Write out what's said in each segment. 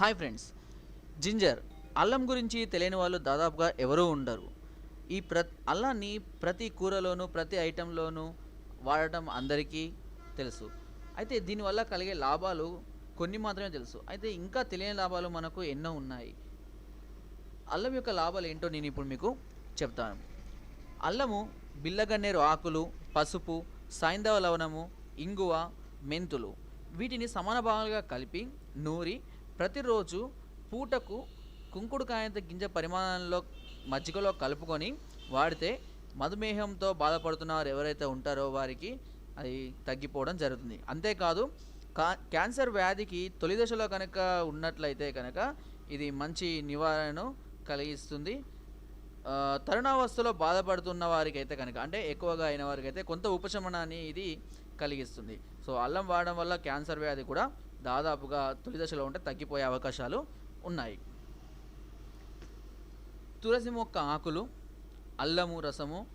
Hi friends ginger అల్లం గురించి తెలియని వాళ్ళు దాదాపుగా ఎవరూ ఉండరు. ఈ ప్ర అల్లాన్ని ప్రతి కూరలోనూ ప్రతి ఐటెంలోనూ వాడటం అందరికీ తెలుసు. అయితే దీనివల్ల కలిగే లాభాలు కొన్ని మాత్రమే తెలుసు. అయితే ఇంకా తెలియని లాభాలు మనకు ఎన్నో ఉన్నాయి. అల్లం యొక్క లాభాలు ఏంటో నేను ఇప్పుడు మీకు చెప్తాను. అల్లము బిల్లగన్నేరు ఆకులు పసుపు సైంధవ లవణము ఇంగువ మెంతులు. వీటిని సమాన భాగాలుగా కలిపి నూరి ప్రతిరోజు పూటకు కుంకుడుకాయంత గింజ పరిమాణంలో మజ్జిగలో కలుపుకొని వాడితే మధుమేహంతో బాధపడుతున్నారు ఎవరైతే ఉంటారో వారికి అది తగ్గిపోవడం జరుగుతుంది. అంతేకాదు కా క్యాన్సర్ వ్యాధికి తొలి దశలో కనుక ఉన్నట్లయితే కనుక ఇది మంచి నివారణను కలిగిస్తుంది. తరుణావస్థలో బాధపడుతున్న వారికి అయితే కనుక అంటే ఎక్కువగా అయిన వారికి అయితే కొంత ఉపశమనాన్ని ఇది కలిగిస్తుంది. సో అల్లం వాడడం వల్ల క్యాన్సర్ వ్యాధి కూడా దాదాపుగా తొలి దశలో ఉంటే తగ్గిపోయే అవకాశాలు ఉన్నాయి. తులసి మొక్క ఆకులు అల్లము రసము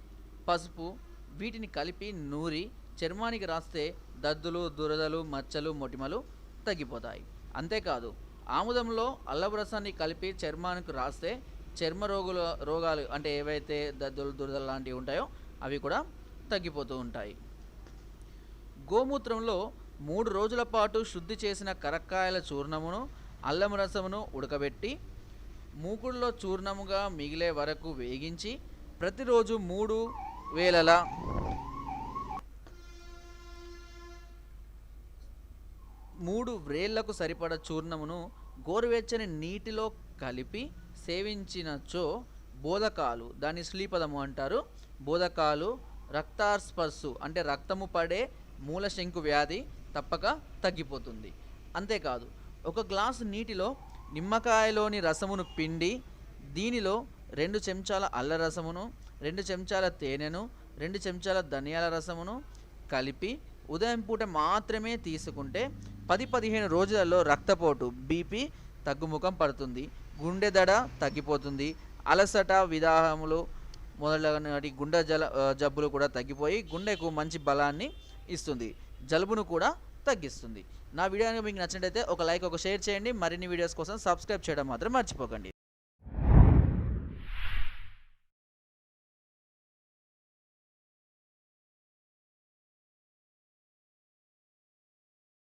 పసుపు వీటిని కలిపి నూరి చర్మానికి రాస్తే దద్దులు దురదలు మచ్చలు మొటిమలు తగ్గిపోతాయి. అంతేకాదు ఆముదంలో అల్లపు రసాన్ని కలిపి చర్మానికి రాస్తే చర్మ రోగుల రోగాలు అంటే ఏవైతే దద్దులు దురదలు లాంటివి ఉంటాయో అవి కూడా తగ్గిపోతూ ఉంటాయి. గోమూత్రంలో మూడు రోజుల పాటు శుద్ధి చేసిన కరక్కాయల చూర్ణమును అల్లం రసమును ఉడకబెట్టి మూకుడులో చూర్ణముగా మిగిలే వరకు వేగించి ప్రతిరోజు మూడు వేలల మూడు వ్రేళ్ళకు సరిపడ చూర్ణమును గోరువెచ్చని నీటిలో కలిపి సేవించినచో బోధకాలు దాన్ని శ్లీపదము అంటారు. బోధకాలు రక్తాస్పర్శు అంటే రక్తము పడే మూలశంకు వ్యాధి తప్పక తగ్గిపోతుంది. అంతేకాదు ఒక గ్లాసు నీటిలో నిమ్మకాయలోని రసమును పిండి దీనిలో రెండు చెంచాల అల్ల రసమును రెండు చెంచాల తేనెను రెండు చెంచాల ధనియాల రసమును కలిపి ఉదయం పూట మాత్రమే తీసుకుంటే పది పదిహేను రోజులలో రక్తపోటు బీపీ తగ్గుముఖం పడుతుంది. గుండె దడ తగ్గిపోతుంది. అలసట విదాహములు మొదలైనటి గుండె జల జబ్బులు కూడా తగ్గిపోయి గుండెకు మంచి బలాన్ని ఇస్తుంది. జలుబును కూడా తగ్గిస్తుంది. నా వీడియో మీకు నచ్చినట్టయితే ఒక లైక్ ఒక షేర్ చేయండి. మరిన్ని వీడియోస్ కోసం సబ్స్క్రైబ్ చేయడం మాత్రం మర్చిపోకండి.